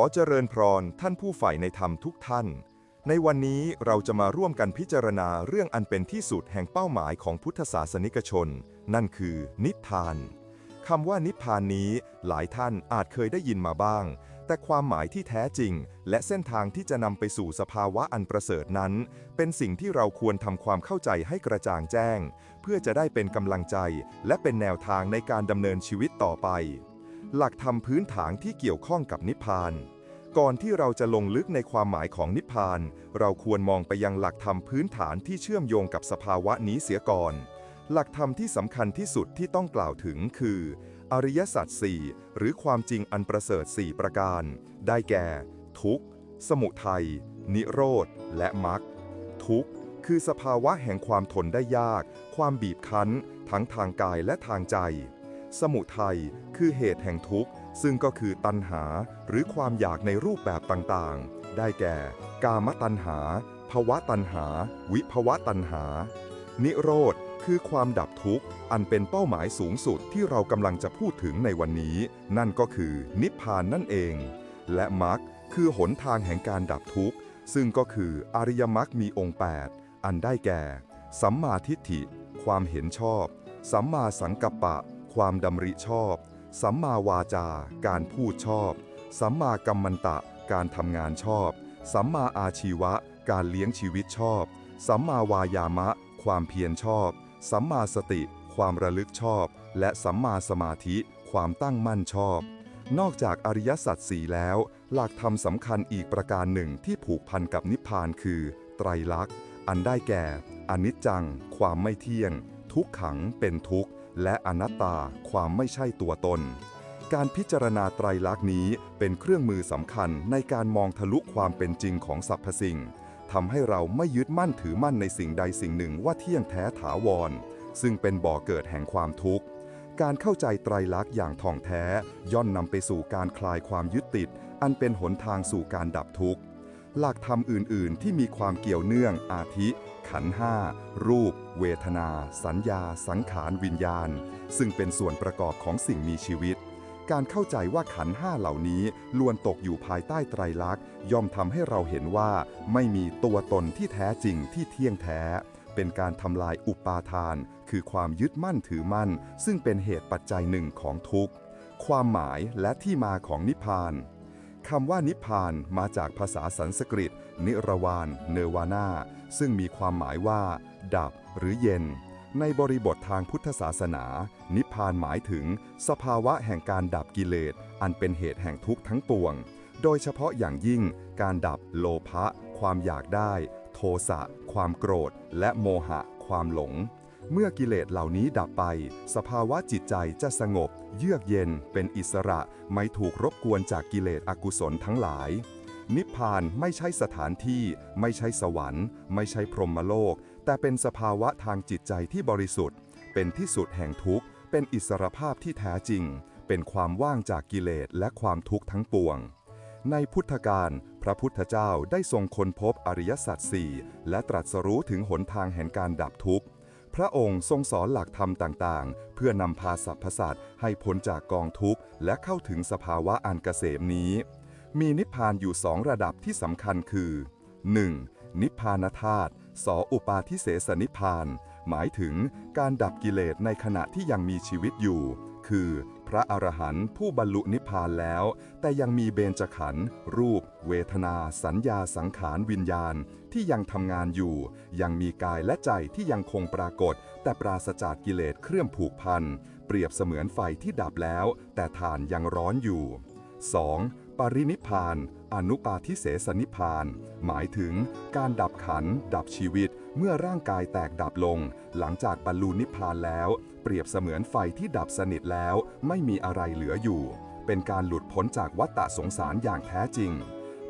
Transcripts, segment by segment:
อเจริญพรท่านผู้ใฝ่ในธรรมทุกท่าน ในวันนี้เราจะมาร่วมกันพิจารณาเรื่องอันเป็นที่สุดแห่งเป้าหมายของพุทธศาสนิกชน นั่นคือ นิพพานคำว่านิพพานนี้หลายท่านอาจเคยได้ยินมาบ้าง แต่ความหมายที่แท้จริง และเส้นทางที่จะนำไปสู่สภาวะอันประเสริฐนั้น เป็นสิ่งที่เราควรทำความเข้าใจให้กระจ่างแจ้ง เพื่อจะได้เป็นกำลังใจ และเป็นแนวทางในการดำเนินชีวิตต่อไป หลักธรรมพื้นฐานที่เกี่ยวข้องกับนิพพาน ก่อนที่เราจะลงลึกในความหมายของนิพพาน เราควรมองไปยังหลักธรรมพื้นฐานที่เชื่อมโยงกับสภาวะนี้เสียก่อน หลักธรรมที่สำคัญที่สุดที่ต้องกล่าวถึงคือ อริยสัจสี่หรือความจริงอันประเสริฐสี่ประการ ได้แก่ ทุกข์ สมุทัย นิโรธ และมรรคทุกข์คือสภาวะแห่งความทนได้ยาก ความบีบคั้น ทั้งทางกายและทางใจ สมุทัยคือเหตุแห่งทุกข์ ซึ่งก็คือตัณหาหรือความอยากในรูปแบบต่างๆ ได้แก่ กามตัณหา ภวะตัณหา วิภวะตัณหา นิโรธคือความดับทุกข์ อันเป็นเป้าหมายสูงสุดที่เรากำลังจะพูดถึงในวันนี้ นั่นก็คือนิพพานนั่นเอง และมรรคคือหนทางแห่งการดับทุกข์ ซึ่งก็คืออริยมรรคมีองค์ 8 อันได้แก่ สัมมาทิฏฐิ ความเห็นชอบ สัมมาสังกัปปะ ความดำริชอบ สัมมาวาจา การพูดชอบ สัมมากัมมันตะ การทำงานชอบ สัมมาอาชีวะ การเลี้ยงชีวิตชอบ สัมมาวายามะ ความเพียรชอบ สัมมาสติ ความระลึกชอบ และสัมมาสมาธิ ความตั้งมั่นชอบ นอกจากอริยสัจสี่แล้ว หลักธรรมสำคัญอีกประการหนึ่งที่ผูกพันกับนิพพานคือ ไตรลักษณ์ อันได้แก่ อนิจจัง ความไม่เที่ยง ทุกขังเป็นทุกข์ และอนัตตาความไม่ใช่ตัวตน การพิจารณาไตรลักษณ์นี้เป็นเครื่องมือสำคัญในการมองทะลุความเป็นจริงของสรรพสิ่งทำให้เราไม่ยึดมั่นถือมั่นในสิ่งใดสิ่งหนึ่งว่าเที่ยงแท้ถาวร ซึ่งเป็นบ่อเกิดแห่งความทุกข์การเข้าใจไตรลักษณ์อย่างท่องแท้ ย่อนนำไปสู่การคลายความยึดติด อันเป็นหนทางสู่การดับทุกข์ หลักธรรมอื่น ๆ ที่มีความเกี่ยวเนื่องอาทิ ขันห้ารูป เวทนา สัญญา สังขารวิญญาณ ซึ่งเป็นส่วนประกอบของสิ่งมีชีวิต การเข้าใจว่าขันห้าเหล่านี้ล้วนตกอยู่ภายใต้ไตรลักษณ์ ย่อมทำให้เราเห็นว่าไม่มีตัวตนที่แท้จริงที่เที่ยงแท้ เป็นการทำลายอุปาทาน คือความยึดมั่นถือมั่น ซึ่งเป็นเหตุปัจจัยหนึ่งของทุกข์ ความหมายและที่มาของนิพพานคำว่านิพพานมาจากภาษาสันสกฤต นิรวาน เนวานาซึ่งมีความหมายว่า ดับ หรือเย็น ในบริบททางพุทธศาสนา นิพพานหมายถึง สภาวะแห่งการดับกิเลส อันเป็นเหตุแห่งทุกข์ทั้งปวง โดยเฉพาะอย่างยิ่ง การดับโลภะ ความอยากได้ โทสะ ความโกรธ และโมหะ ความหลง เมื่อกิเลสเหล่านี้ดับไป สภาวะจิตใจจะสงบ เยือกเย็น เป็นอิสระไม่ถูกรบกวนจากกิเลสอกุศลทั้งหลายนิพพานไม่ใช่สถานที่ ไม่ใช่สวรรค์ ไม่ใช่พรหมโลก แต่เป็นสภาวะทางจิตใจที่บริสุทธิ์ เป็นที่สุดแห่งทุกข์ เป็นอิสรภาพที่แท้จริง เป็นความว่างจากกิเลสและความทุกข์ทั้งปวง ในพุทธกาลพระพุทธเจ้าได้ทรงค้นพบอริยสัจสี่และตรัสรู้ถึงหนทางแห่งการดับทุกข์ พระองค์ทรงสอนหลักธรรมต่างๆ เพื่อนำพาสรรพสัตว์ให้พ้นจากกองทุกข์ และเข้าถึงสภาวะอันเกษมนี้ มีนิพพานอยู่สองระดับที่สำคัญคือ 1. นิพพานธาตุ สออุปาทิเสสนิพาน หมายถึงการดับกิเลสในขณะที่ยังมีชีวิตอยู่ คือพระอรหันต์ผู้บรรลุนิพพานแล้ว แต่ยังมีเบญจขันธ์รูป เวทนา สัญญาสังขารวิญญาณ ที่ยังทำงานอยู่ ยังมีกายและใจที่ยังคงปรากฏ แต่ปราศจากกิเลสเครื่องผูกพัน เปรียบเสมือนไฟที่ดับแล้ว แต่ฐานยังร้อนอยู่ 2. ปรินิพาน อนุปาทิเสสนิพาน หมายถึงการดับขัน ดับชีวิต เมื่อร่างกายแตกดับลง หลังจากบรรลุนิพพานแล้ว เปรียบเสมือนไฟที่ดับสนิทแล้ว ไม่มีอะไรเหลืออยู่ เป็นการหลุดพ้นจากวัฏฏะสงสารอย่างแท้จริง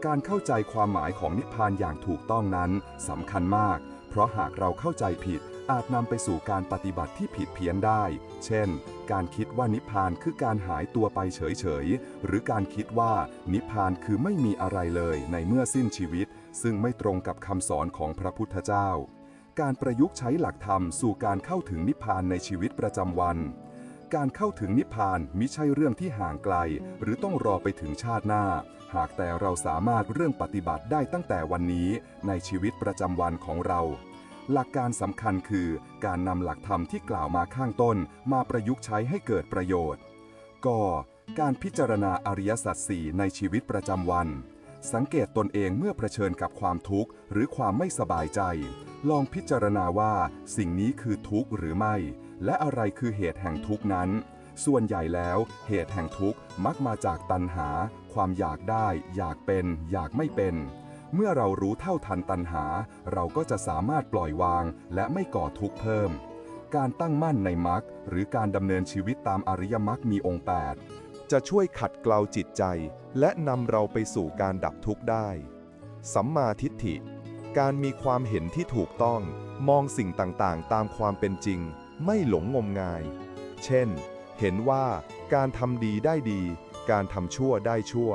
การเข้าใจความหมายของนิพพานอย่างถูกต้องนั้นสำคัญมาก เพราะหากเราเข้าใจผิด อาจนำไปสู่การปฏิบัติที่ผิดเพี้ยนได้ เช่น การคิดว่านิพพานคือการหายตัวไปเฉยๆ หรือการคิดว่านิพพานคือไม่มีอะไรเลยในเมื่อสิ้นชีวิต ซึ่งไม่ตรงกับคำสอนของพระพุทธเจ้า การประยุกต์ใช้หลักธรรมสู่การเข้าถึงนิพพานในชีวิตประจำวัน การเข้าถึงนิพพานมิใช่เรื่องที่ห่างไกล หรือต้องรอไปถึงชาติหน้า หากแต่เราสามารถเรื่องปฏิบัติได้ตั้งแต่วันนี้ในชีวิตประจำวันของเรา หลักการสำคัญคือการนำหลักธรรมที่กล่าวมาข้างต้น มาประยุกต์ใช้ให้เกิดประโยชน์ก็การพิจารณาอริยสัจสี่ในชีวิตประจำวัน สังเกตตนเองเมื่อเผชิญกับความทุกข์ หรือความไม่สบายใจ ลองพิจารณาว่าสิ่งนี้คือทุกข์หรือไม่ และอะไรคือเหตุแห่งทุกข์นั้น ส่วนใหญ่แล้วเหตุแห่งทุกข์มักมาจากตัณหา ความอยากได้ อยากเป็น อยากไม่เป็น เมื่อเรารู้เท่าทันตัณหา เราก็จะสามารถปล่อยวาง และไม่ก่อทุกข์เพิ่ม การตั้งมั่นในมรรคหรือการดำเนินชีวิตตามอริยมรรคมีองค์ 8 จะช่วยขัดเกลาจิตใจ และนำเราไปสู่การดับทุกข์ได้ สัมมาทิฏฐิ การมีความเห็นที่ถูกต้อง มองสิ่งต่างๆ ตามความเป็นจริง ไม่หลงงมงาย เช่น เห็นว่าการทำดีได้ดี การทำชั่วได้ชั่ว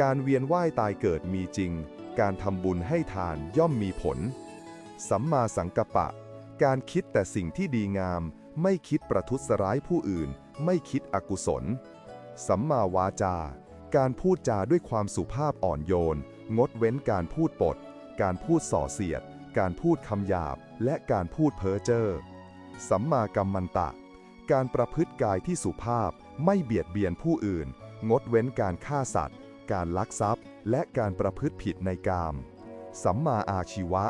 การเวียนว่ายตายเกิดมีจริง การทำบุญให้ทานย่อมมีผล สัมมาสังกัปปะ การคิดแต่สิ่งที่ดีงาม ไม่คิดประทุษร้ายผู้อื่น ไม่คิดอกุศล สัมมาวาจา การพูดจาด้วยความสุภาพอ่อนโยน งดเว้นการพูดปด การพูดส่อเสียด การพูดคำหยาบ และการพูดเพ้อเจ้อ สัมมากัมมันตะ การประพฤติกายที่สุภาพ ไม่เบียดเบียนผู้อื่น งดเว้นการฆ่าสัตว์ การลักทรัพย์ และการประพฤติผิดในกาม สัมมาอาชีวะ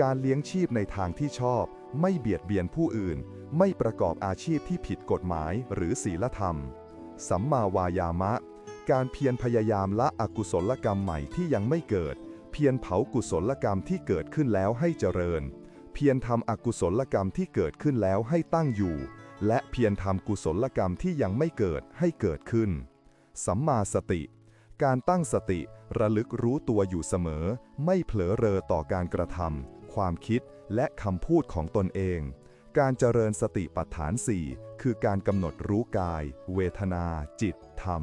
การเลี้ยงชีพในทางที่ชอบ ไม่เบียดเบียนผู้อื่น ไม่ประกอบอาชีพที่ผิดกฎหมายหรือศีลธรรม สัมมาวายามะ การเพียรพยายามละอกุศลกรรมใหม่ที่ยังไม่เกิด เพียรเผากุศลกรรมที่เกิดขึ้นแล้วให้เจริญ เพียรทำอกุศลกรรมที่เกิดขึ้นแล้วให้ตั้งอยู่ และเพียรทำกุศลกรรมที่ยังไม่เกิดให้เกิดขึ้น สัมมาสติ การตั้งสติ ระลึกรู้ตัวอยู่เสมอ ไม่เผลอเรอต่อการกระทำความคิดและคำพูดของตนเอง การเจริญสติปัฏฐาน 4 คือการกำหนดรู้กาย เวทนา จิต ธรรม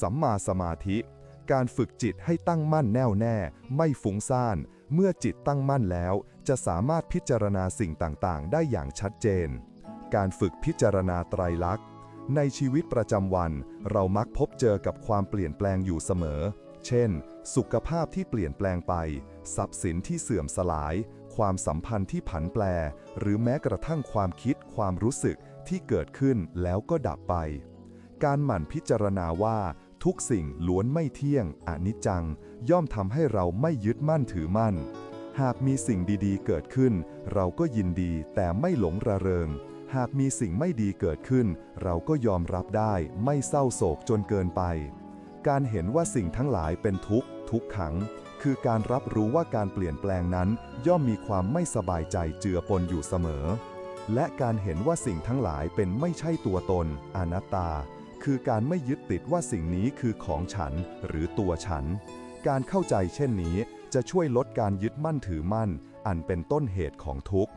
สัมมาสมาธิ การฝึกจิตให้ตั้งมั่นแน่วแน่ ไม่ฟุ้งซ่าน เมื่อจิตตั้งมั่นแล้ว จะสามารถพิจารณาสิ่งต่าง ๆ ได้อย่างชัดเจน การฝึกพิจารณาไตรลักษณ ในชีวิตประจำวัน เรามักพบเจอกับความเปลี่ยนแปลงอยู่เสมอ เช่น สุขภาพที่เปลี่ยนแปลงไป ทรัพย์สินที่เสื่อมสลาย ความสัมพันธ์ที่ผันแปร หรือแม้กระทั่งความคิดความรู้สึกที่เกิดขึ้นแล้วก็ดับไป การหมั่นพิจารณาว่า ทุกสิ่งล้วนไม่เที่ยง อนิจจัง ย่อมทำให้เราไม่ยึดมั่นถือมั่น หากมีสิ่งดีๆ เกิดขึ้น เราก็ยินดีแต่ไม่หลงระเริง หากมีสิ่งไม่ดีเกิดขึ้น เราก็ยอมรับได้ไม่เศร้าโศกจนเกินไป การเห็นว่าสิ่งทั้งหลายเป็นทุกข์ ทุกขัง คือการรับรู้ว่าการเปลี่ยนแปลงนั้น ย่อมมีความไม่สบายใจเจือปนอยู่เสมอ และการเห็นว่าสิ่งทั้งหลายเป็นไม่ใช่ตัวตน อนัตตา คือการไม่ยึดติดว่าสิ่งนี้คือของฉัน หรือตัวฉัน การเข้าใจเช่นนี้จะช่วยลดการยึดมั่นถือมั่น อันเป็นต้นเหตุของทุกข์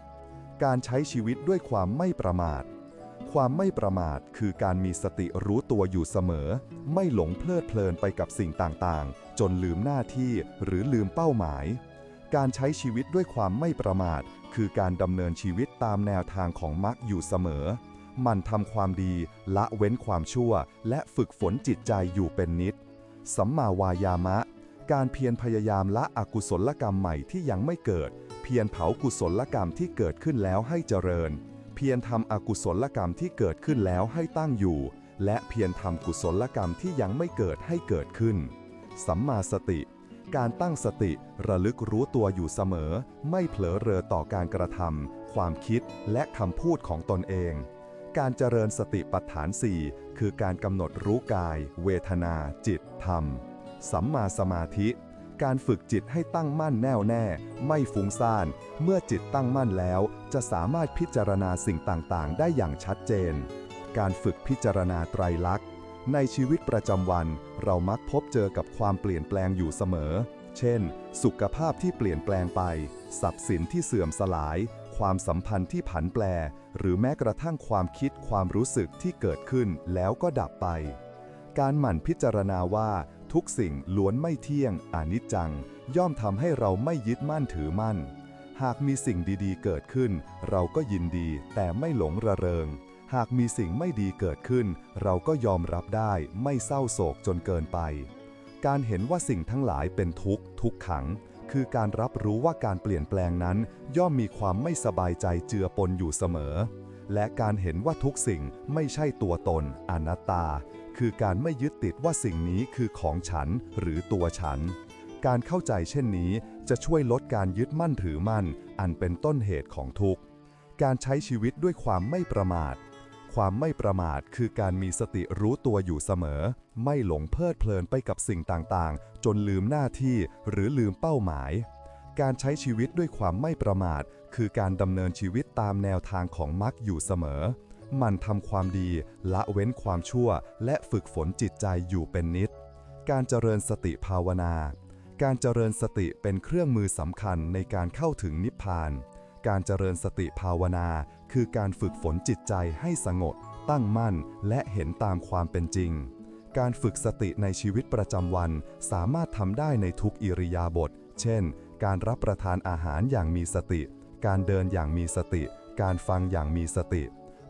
การใช้ชีวิตด้วยความไม่ประมาท ความไม่ประมาทคือการมีสติรู้ตัวอยู่เสมอ ไม่หลงเพลิดเพลินไปกับสิ่งต่างๆ จนลืมหน้าที่หรือลืมเป้าหมาย การใช้ชีวิตด้วยความไม่ประมาท คือการดำเนินชีวิตตามแนวทางของมรรคอยู่เสมอ มันทำความดี ละเว้นความชั่ว และฝึกฝนจิตใจอยู่เป็นนิด สัมมาวายามะ การเพียรพยายามละอกุศลกรรมใหม่ที่ยังไม่เกิด เพียรเผากุศลกรรมที่เกิดขึ้นแล้วให้เจริญ เพียรทำอกุศลกรรมที่เกิดขึ้นแล้วให้ตั้งอยู่ และเพียรทำกุศลกรรมที่ยังไม่เกิดให้เกิดขึ้น สัมมาสติ การตั้งสติระลึกรู้ตัวอยู่เสมอ ไม่เผลอเรอต่อการกระทำความคิดและคำพูดของตนเองการเจริญสติปัฏฐาน 4 คือการกำหนดรู้กาย เวทนา จิต ธรรม สัมมาสมาธิ การฝึกจิตให้ตั้งมั่นแน่วแน่ ไม่ฟุ้งซ่าน เมื่อจิตตั้งมั่นแล้ว จะสามารถพิจารณาสิ่งต่างๆ ได้อย่างชัดเจน การฝึกพิจารณาไตรลักษณ์ ในชีวิตประจำวัน เรามักพบเจอกับความเปลี่ยนแปลงอยู่เสมอ เช่น สุขภาพที่เปลี่ยนแปลงไป ทรัพย์สินที่เสื่อมสลาย ความสัมพันธ์ที่ผันแปร หรือแม้กระทั่งความคิดความรู้สึกที่เกิดขึ้นแล้วก็ดับไป การหมั่นพิจารณาว่า ทุกสิ่งล้วนไม่เที่ยงอนิจจัง ย่อมทำให้เราไม่ยึดมั่นถือมั่น หากมีสิ่งดีๆ เกิดขึ้น เราก็ยินดีแต่ไม่หลงระเริง หากมีสิ่งไม่ดีเกิดขึ้น เราก็ยอมรับได้ไม่เศร้าโศกจนเกินไป การเห็นว่าสิ่งทั้งหลายเป็นทุกข์ทุกขัง คือการรับรู้ว่าการเปลี่ยนแปลงนั้น ย่อมมีความไม่สบายใจเจือปนอยู่เสมอ และการเห็นว่าทุกสิ่งไม่ใช่ตัวตน อนัตตา คือการไม่ยึดติดว่าสิ่งนี้คือของฉันหรือตัวฉัน การเข้าใจเช่นนี้จะช่วยลดการยึดมั่นถือมั่น อันเป็นต้นเหตุของทุกข์ การใช้ชีวิตด้วยความไม่ประมาท ความไม่ประมาทคือการมีสติรู้ตัวอยู่เสมอ ไม่หลงเพลิดเพลินไปกับสิ่งต่างๆ จนลืมหน้าที่หรือลืมเป้าหมาย การใช้ชีวิตด้วยความไม่ประมาท คือการดำเนินชีวิตตามแนวทางของมรรคอยู่เสมอ มันทำความดี ละเว้นความชั่ว และฝึกฝนจิตใจอยู่เป็นนิด การเจริญสติภาวนา การเจริญสติเป็นเครื่องมือสำคัญในการเข้าถึงนิพพาน การเจริญสติภาวนา คือการฝึกฝนจิตใจให้สงบ ตั้งมั่น และเห็นตามความเป็นจริง การฝึกสติในชีวิตประจำวัน สามารถทำได้ในทุกอิริยาบถ เช่น การรับประทานอาหารอย่างมีสติ การเดินอย่างมีสติ การฟังอย่างมีสติ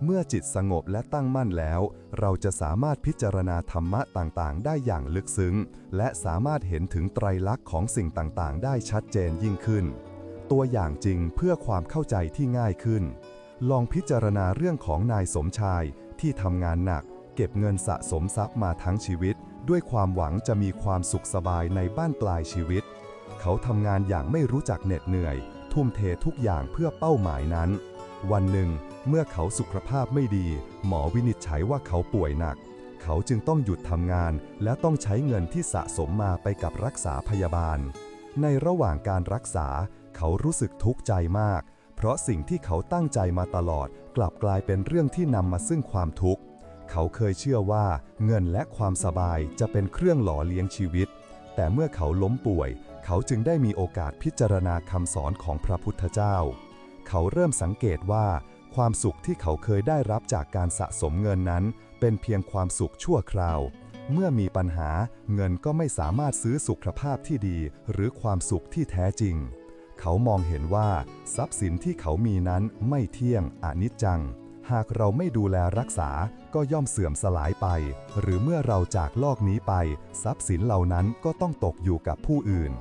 เมื่อจิตสงบและตั้งมั่นแล้ว เราจะสามารถพิจารณาธรรมะต่างๆ ได้อย่างลึกซึ้ง และสามารถเห็นถึงไตรลักษณ์ของสิ่งต่างๆ ได้ชัดเจนยิ่งขึ้น ตัวอย่างจริงเพื่อความเข้าใจที่ง่ายขึ้น ลองพิจารณาเรื่องของนายสมชายที่ทำงานหนัก เก็บเงินสะสมทรัพย์มาทั้งชีวิต ด้วยความหวังจะมีความสุขสบายในบ้านปลายชีวิต เขาทำงานอย่างไม่รู้จักเหน็ดเหนื่อย ทุ่มเททุกอย่างเพื่อเป้าหมายนั้น วันหนึ่ง เมื่อเขาสุขภาพไม่ดี หมอวินิจฉัยว่าเขาป่วยหนัก เขาจึงต้องหยุดทำงาน และต้องใช้เงินที่สะสมมาไปกับรักษาพยาบาล ในระหว่างการรักษา เขารู้สึกทุกข์ใจมาก เพราะสิ่งที่เขาตั้งใจมาตลอด กลับกลายเป็นเรื่องที่นำมาซึ่งความทุกข์ เขาเคยเชื่อว่าเงินและความสบายจะเป็นเครื่องหล่อเลี้ยงชีวิต แต่เมื่อเขาล้มป่วย เขาจึงได้มีโอกาสพิจารณาคำสอนของพระพุทธเจ้า เขาเริ่มสังเกตว่า ความสุขที่เขาเคยได้รับจากการสะสมเงินนั้น เป็นเพียงความสุขชั่วคราว เมื่อมีปัญหาเงินก็ไม่สามารถซื้อสุขภาพที่ดี หรือความสุขที่แท้จริง เขามองเห็นว่า ทรัพย์สินที่เขามีนั้นไม่เที่ยงอนิจจัง หากเราไม่ดูแลรักษาก็ย่อมเสื่อมสลายไป หรือเมื่อเราจากโลกนี้ไป ทรัพย์สินเหล่านั้นก็ต้องตกอยู่กับผู้อื่น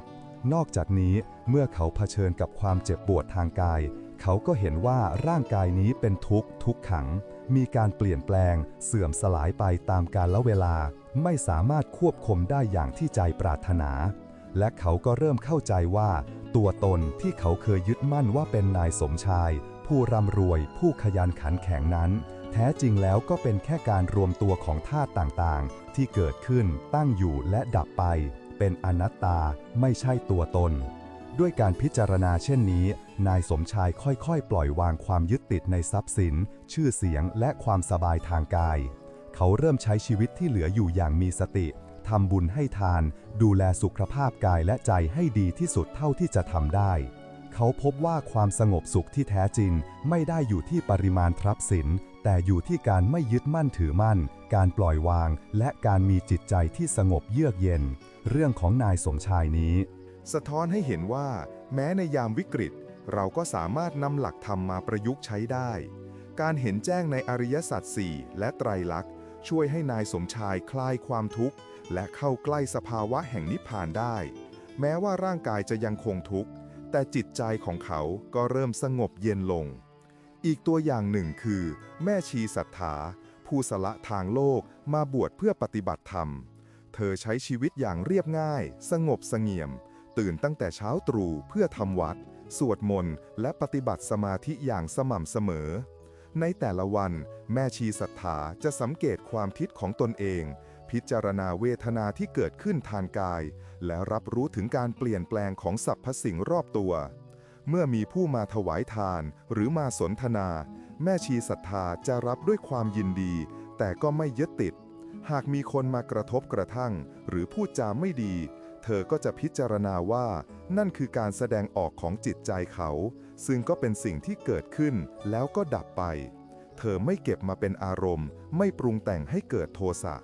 นอกจากนี้เมื่อเขาเผชิญกับความเจ็บปวดทางกาย เขาก็เห็นว่าร่างกายนี้เป็นทุกข์ทุกขัง มีการเปลี่ยนแปลง เสื่อมสลายไปตามกาลเวลา ไม่สามารถควบคุมได้อย่างที่ใจปรารถนา และเขาก็เริ่มเข้าใจว่า ตัวตนที่เขาเคยยึดมั่นว่าเป็นนายสมชาย ผู้ร่ำรวย ผู้ขยันขันแข็งนั้น แท้จริงแล้วก็เป็นแค่การรวมตัวของธาตุต่างๆ ที่เกิดขึ้น ตั้งอยู่และดับไป เป็นอนัตตาไม่ใช่ตัวตนด้วยการพิจารณาเช่นนี้ นายสมชายค่อยๆ ปล่อยวางความยึดติดในทรัพย์สิน ชื่อเสียงและความสบายทางกาย เขาเริ่มใช้ชีวิตที่เหลืออยู่อย่างมีสติ ทำบุญให้ทาน ดูแลสุขภาพกายและใจให้ดีที่สุดเท่าที่จะทำได้ เขาพบว่าความสงบสุขที่แท้จริง ไม่ได้อยู่ที่ปริมาณทรัพย์สิน แต่อยู่ที่การไม่ยึดมั่นถือมั่น การปล่อยวาง และการมีจิตใจที่สงบเยือกเย็น เรื่องของนายสมชายนี้ สะท้อนให้เห็นว่า แม้ในยามวิกฤต เราก็สามารถนำหลักธรรมมาประยุกต์ใช้ได้ การเห็นแจ้งในอริยสัจสี่และไตรลักษณ์ ช่วยให้นายสมชายคลายความทุกข์ และเข้าใกล้สภาวะแห่งนิพพานได้ แม้ว่าร่างกายจะยังคงทุกข์ แต่จิตใจของเขาก็เริ่มสงบเย็นลง อีกตัวอย่างหนึ่งคือ แม่ชีศรัทธาผู้สละทางโลกมาบวชเพื่อปฏิบัติธรรม เธอใช้ชีวิตอย่างเรียบง่าย สงบเสงี่ยม ตื่นตั้งแต่เช้าตรู่เพื่อทำวัด สวดมนต์และปฏิบัติสมาธิอย่างสม่ำเสมอ ในแต่ละวันแม่ชีศรัทธาจะสังเกตความคิดของตนเอง พิจารณาเวทนาที่เกิดขึ้นทางกาย และรับรู้ถึงการเปลี่ยนแปลงของสรรพสิ่งรอบตัว เมื่อมีผู้มาถวายทานหรือมาสนทนา แม่ชีศรัทธาจะรับด้วยความยินดี แต่ก็ไม่ยึดติด หากมีคนมากระทบกระทั่ง หรือพูดจาไม่ดี เธอก็จะพิจารณาว่า นั่นคือการแสดงออกของจิตใจเขา ซึ่งก็เป็นสิ่งที่เกิดขึ้นแล้วก็ดับไป เธอไม่เก็บมาเป็นอารมณ์ ไม่ปรุงแต่งให้เกิดโทสะ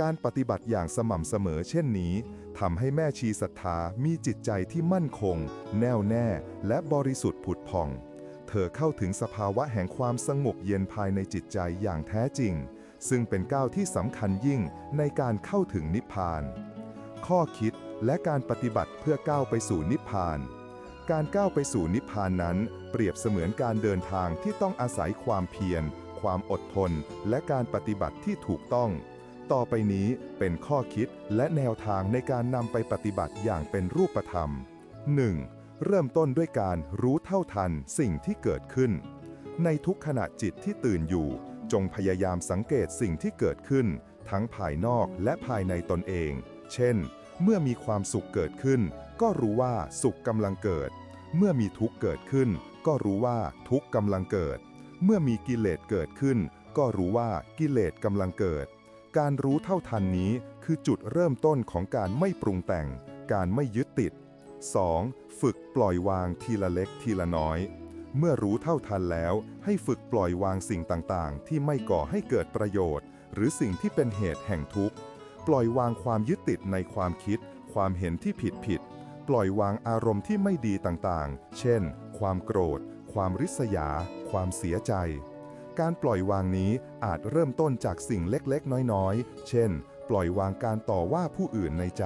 การปฏิบัติอย่างสม่ำเสมอเช่นนี้ทำให้แม่ชีศรัทธามีจิตใจที่มั่นคง แน่วแน่ และบริสุทธิ์ผุดผ่อง เธอเข้าถึงสภาวะแห่งความสงบเย็นภายในจิตใจอย่างแท้จริง ซึ่งเป็นก้าวที่สำคัญยิ่งในการเข้าถึงนิพพาน ข้อคิด และการปฏิบัติเพื่อก้าวไปสู่นิพพาน การก้าวไปสู่นิพพานนั้น เปรียบเสมือนการเดินทางที่ต้องอาศัยความเพียร ความอดทน และการปฏิบัติที่ถูกต้อง ต่อไปนี้เป็นข้อคิดและแนวทางในการนำไปปฏิบัติอย่างเป็นรูปธรรม 1. เริ่มต้นด้วยการรู้เท่าทันสิ่งที่เกิดขึ้น ในทุกขณะจิตที่ตื่นอยู่ จงพยายามสังเกตสิ่งที่เกิดขึ้น ทั้งภายนอกและภายในตนเอง เช่น เมื่อมีความสุขเกิดขึ้น ก็รู้ว่าสุขกำลังเกิด เมื่อมีทุกข์เกิดขึ้น ก็รู้ว่าทุกข์กำลังเกิด เมื่อมีกิเลสเกิดขึ้น ก็รู้ว่ากิเลสกำลังเกิด การรู้เท่าทันนี้คือจุดเริ่มต้นของการไม่ปรุงแต่ง การไม่ยึดติด 2. ฝึกปล่อยวางทีละเล็กทีละน้อย เมื่อรู้เท่าทันแล้ว ให้ฝึกปล่อยวางสิ่งต่างๆ ที่ไม่ก่อให้เกิดประโยชน์ หรือสิ่งที่เป็นเหตุแห่งทุกข์ ปล่อยวางความยึดติดในความคิด ความเห็นที่ผิดผิด ปล่อยวางอารมณ์ที่ไม่ดีต่างๆ เช่น ความโกรธ ความริษยา ความเสียใจ การปล่อยวางนี้อาจเริ่มต้นจากสิ่งเล็กๆ น้อยๆ เช่น ปล่อยวางการต่อว่าผู้อื่นในใจ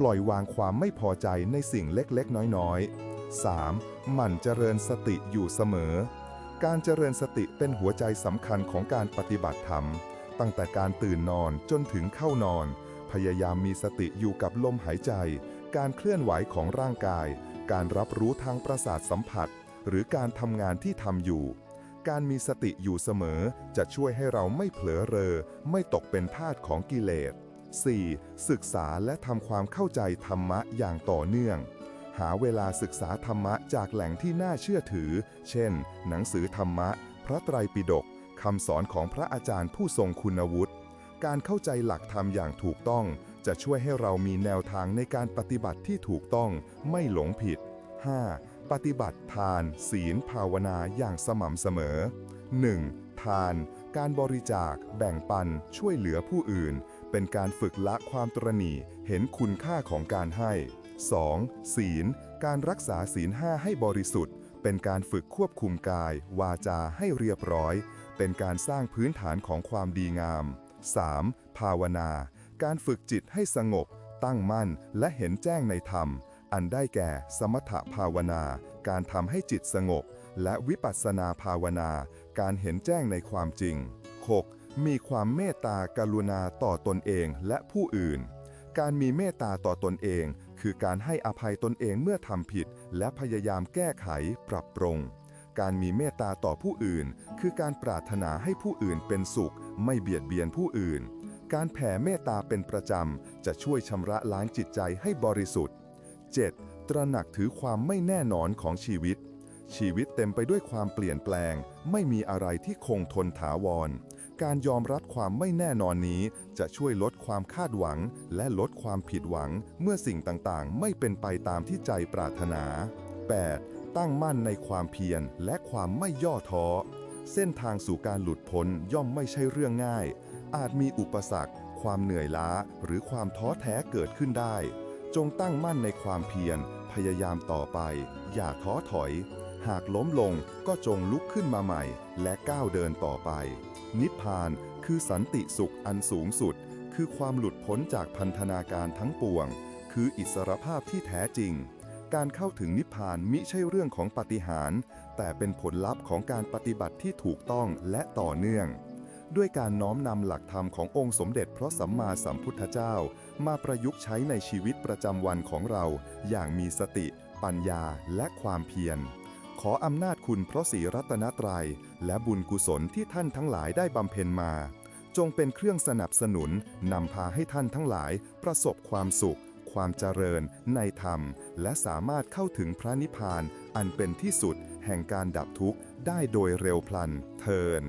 ปล่อยวางความไม่พอใจในสิ่งเล็กๆ น้อยๆ 3. หมั่นเจริญสติอยู่เสมอ การเจริญสติเป็นหัวใจสำคัญของการปฏิบัติธรรม ตั้งแต่การตื่นนอนจนถึงเข้านอน พยายามมีสติอยู่กับลมหายใจ การเคลื่อนไหวของร่างกาย การรับรู้ทางประสาทสัมผัส หรือการทำงานที่ทำอยู่ การมีสติอยู่เสมอจะช่วยให้เราไม่เผลอเรอ ไม่ตกเป็นทาสของกิเลส 4. ศึกษาและทำความเข้าใจธรรมะอย่างต่อเนื่อง หาเวลาศึกษาธรรมะจากแหล่งที่น่าเชื่อถือ เช่น หนังสือธรรมะ พระไตรปิฎก คำสอนของพระอาจารย์ผู้ทรงคุณวุฒิ การเข้าใจหลักธรรมอย่างถูกต้อง จะช่วยให้เรามีแนวทางในการปฏิบัติที่ถูกต้องไม่หลงผิด 5. ปฏิบัติทาน ศีลภาวนาอย่างสม่ำเสมอ 1. ทาน การบริจาค แบ่งปัน ช่วยเหลือผู้อื่น เป็นการฝึกละความตรณีเห็นคุณค่าของการให้ 2. ศีล การรักษาศีลห้าให้บริสุทธิ์ เป็นการฝึกควบคุมกาย วาจาให้เรียบร้อย เป็นการสร้างพื้นฐานของความดีงาม 3. ภาวนา การฝึกจิตให้สงบ ตั้งมั่น และเห็นแจ้งในธรรม อันได้แก่ สมถภาวนา การทำให้จิตสงบ และวิปัสสนาภาวนา การเห็นแจ้งในความจริง 6. มีความเมตตากรุณาต่อตนเองและผู้อื่น การมีเมตตาต่อตนเอง คือการให้อภัยตนเองเมื่อทำผิด และพยายามแก้ไขปรับปรุง การมีเมตตาต่อผู้อื่น คือการปรารถนาให้ผู้อื่นเป็นสุข ไม่เบียดเบียนผู้อื่น การแผ่เมตตาเป็นประจำ จะช่วยชำระล้างจิตใจให้บริสุทธิ์ 7. ตระหนักถือความไม่แน่นอนของชีวิต ชีวิตเต็มไปด้วยความเปลี่ยนแปลง ไม่มีอะไรที่คงทนถาวร การยอมรับความไม่แน่นอนนี้ จะช่วยลดความคาดหวัง และลดความผิดหวังเมื่อสิ่งต่างๆ ไม่เป็นไปตามที่ใจปรารถนา 8. ตั้งมั่นในความเพียรและความไม่ย่อท้อ เส้นทางสู่การหลุดพ้นย่อมไม่ใช่เรื่องง่าย อาจมีอุปสรรค ความเหนื่อยล้า หรือความท้อแท้เกิดขึ้นได้ จงตั้งมั่นในความเพียร พยายามต่อไป อย่าท้อถอย หากล้มลงก็จงลุกขึ้นมาใหม่ และก้าวเดินต่อไป นิพพานคือสันติสุขอันสูงสุด คือความหลุดพ้นจากพันธนาการทั้งปวง คืออิสรภาพที่แท้จริง การเข้าถึงนิพพานมิใช่เรื่องของปาฏิหาริย์แต่เป็นผลลัพธ์ของการปฏิบัติที่ถูกต้องและต่อเนื่อง ด้วยการน้อมนำหลักธรรมขององค์สมเด็จพระสัมมาสัมพุทธเจ้า มาประยุกต์ใช้ในชีวิตประจำวันของเรา อย่างมีสติ ปัญญาและความเพียร ขออำนาจคุณพระศรีรัตนตรัย และบุญกุศลที่ท่านทั้งหลายได้บำเพ็ญมา จงเป็นเครื่องสนับสนุนนำพาให้ท่านทั้งหลายประสบความสุข ความเจริญในธรรม และสามารถเข้าถึงพระนิพพานอันเป็นที่สุดแห่งการดับทุกข์ได้โดยเร็วพลันเทิน